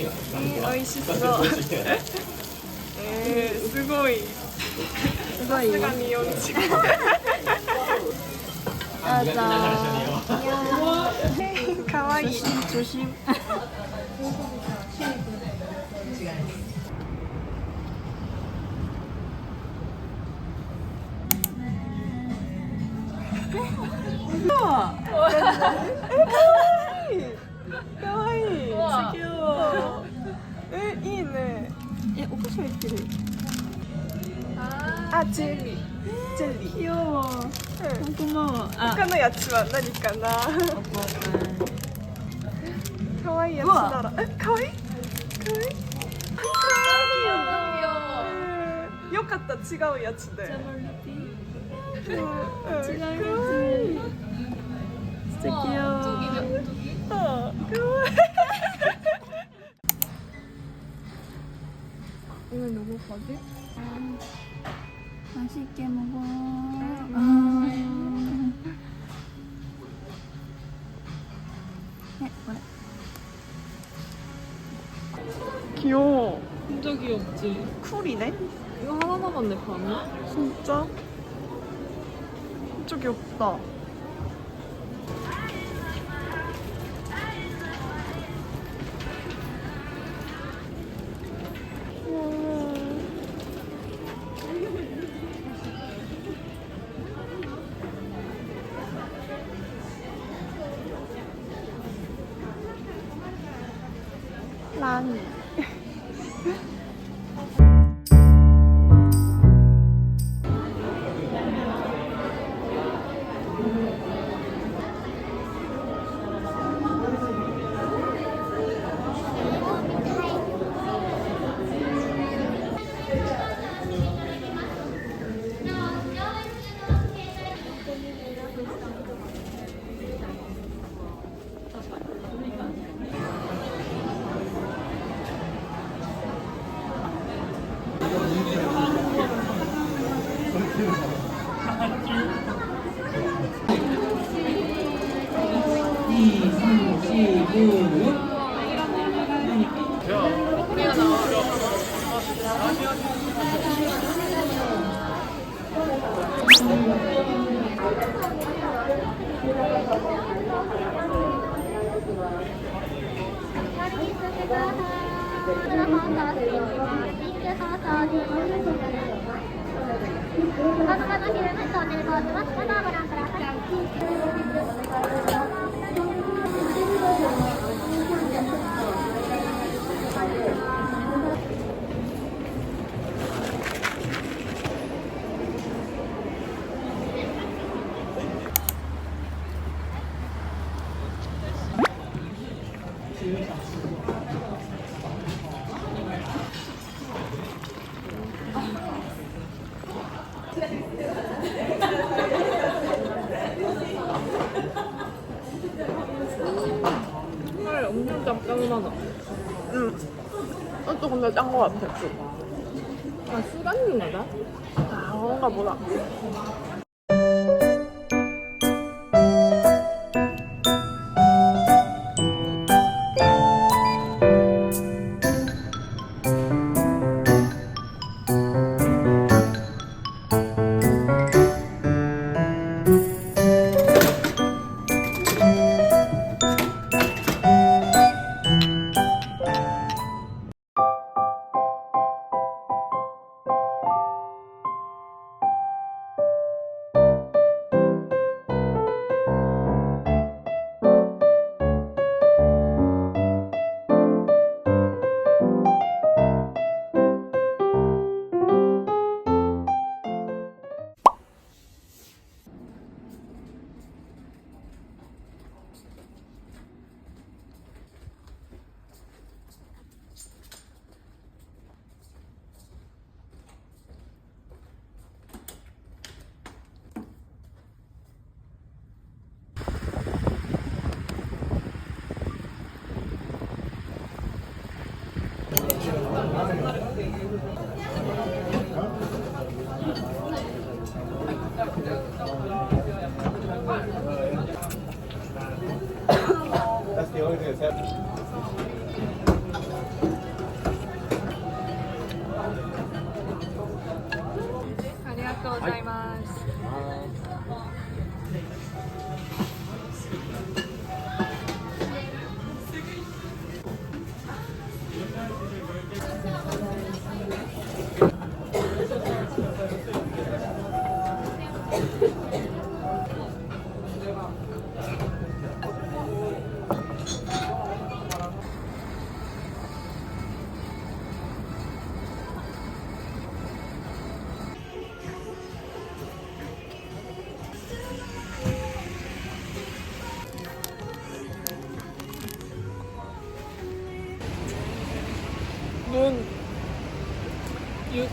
えー、美味しそう。えー、すごい。すごいさすがに4時どうぞかわいい中心かあジェリージェリー。いやーうん他のやつは何かな？かわいいやつなら。えかわい？い？かわいいうん。よかった違うやつで。違うやつ 귀여워. 진짜 귀엽지? 쿨이네? 이거 하나 남았네 밤이 진짜? 진짜 귀엽다. 라니 감사합니다. まずまず昼飯とお願いします。まずはご覧ください。 근데 짠거 같아. 좀. 아 수간인가다? 아, 그런가 보다. the only thing that's you.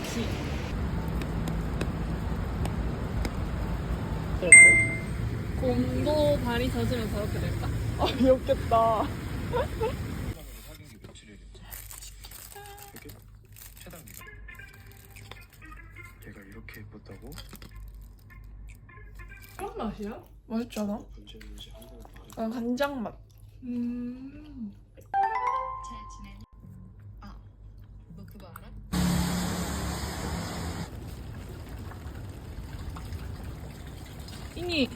지 곰도 발이 젖으면 저렇게 될까? 아 귀엽겠다. 얘가 이렇게 예뻤다고? 그런 맛이야? 맛있잖아. 약간 간장 맛. 음. に。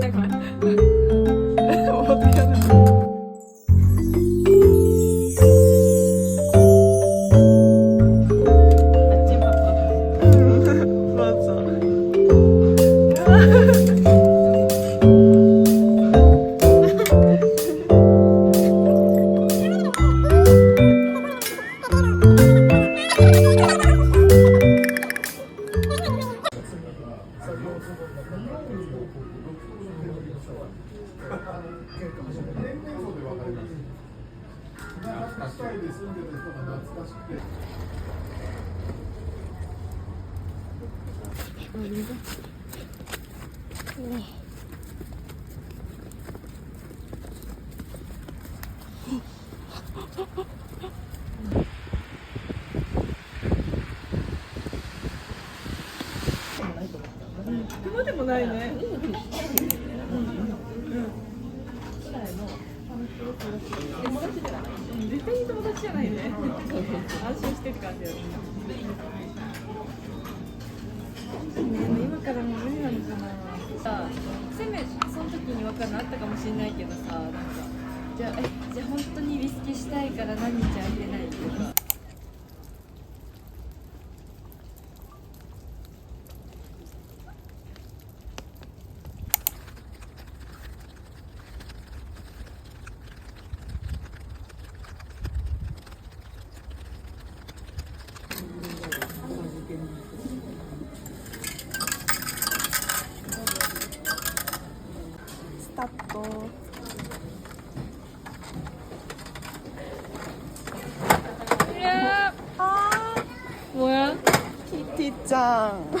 Давай. 雲でもないね。友達じゃないね。安心してって感じだよね。今からもう無理なのかなさせめてその時に分かるのあったかもしれないけどさなんかじゃあえじゃあ本当にリスケしたいから何日空いてないっていうか。 짱. 뭐 이런